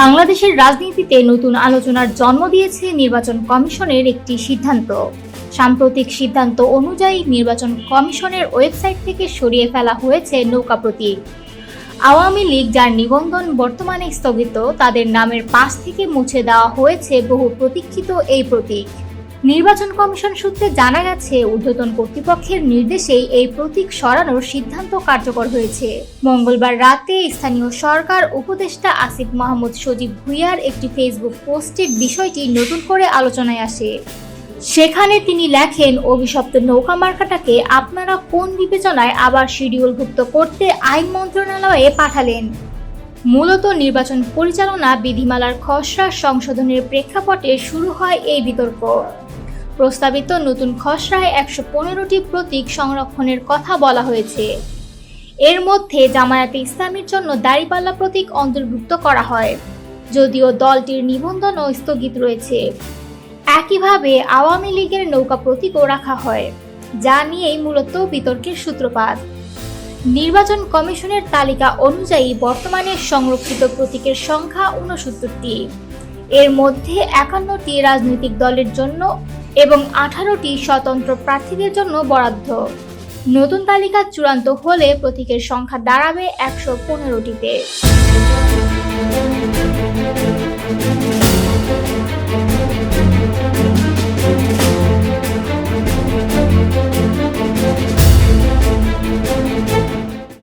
বাংলাদেশের রাজনীতিতে নতুন আলোচনার জন্ম দিয়েছে নির্বাচন কমিশনের একটি সিদ্ধান্ত। সাম্প্রতিক সিদ্ধান্ত অনুযায়ী নির্বাচন কমিশনের ওয়েবসাইট থেকে সরিয়ে ফেলা হয়েছে নৌকা প্রতীক। আওয়ামী লীগ যার নিবন্ধন বর্তমানে স্থগিত, তাদের নামের পাশ থেকে মুছে দেওয়া হয়েছে বহু প্রতীক্ষিত এই প্রতীক। নির্বাচন কমিশন সূত্রে জানা গেছে, ঊর্ধ্বতন কর্তৃপক্ষের নির্দেশেই এই প্রতীক সরানোর সিদ্ধান্ত কার্যকর হয়েছে। মঙ্গলবার রাতে স্থানীয় সরকার উপদেষ্টা আসিফ মাহমুদ সজীব ভুইয়ার একটি ফেসবুক পোস্টে বিষয়টি নতুন করে আলোচনায় আসে। সেখানে তিনি লেখেন, অভিশপ্ত নৌকা মার্কাটাকে আপনারা কোন বিবেচনায় আবার শিডিউলভুক্ত করতে আইন মন্ত্রণালয়ে পাঠালেন? মূলত নির্বাচন পরিচালনা, বিধিমালার খসড়া, সংশোধনের প্রেক্ষাপটে শুরু হয় এই বিতর্ক। প্রস্তাবিত নতুন খসড়ায় একশো পনেরোটি প্রতীক সংরক্ষণের কথা বলা হয়েছে। এর মধ্যে জামায়াতে ইসলামীর জন্য দাড়িপাল্লা প্রতীক অন্তর্ভুক্ত করা হয়, যদিও দলটির নিবন্ধনও স্থগিত রয়েছে। একইভাবে আওয়ামী লীগের নৌকা প্রতীকও রাখা হয়, যা নিয়েই মূলত বিতর্কের সূত্রপাত। নির্বাচন কমিশনের তালিকা অনুযায়ী বর্তমানে সংরক্ষিত প্রতীকের সংখ্যা ঊনসত্তরটি। এর মধ্যে একান্নটি রাজনৈতিক দলের জন্য এবং আঠারোটি স্বতন্ত্র প্রার্থীদের জন্য বরাদ্দ। নতুন তালিকা চূড়ান্ত হলে প্রতীকের সংখ্যা দাঁড়াবে একশো পনেরোটিতে।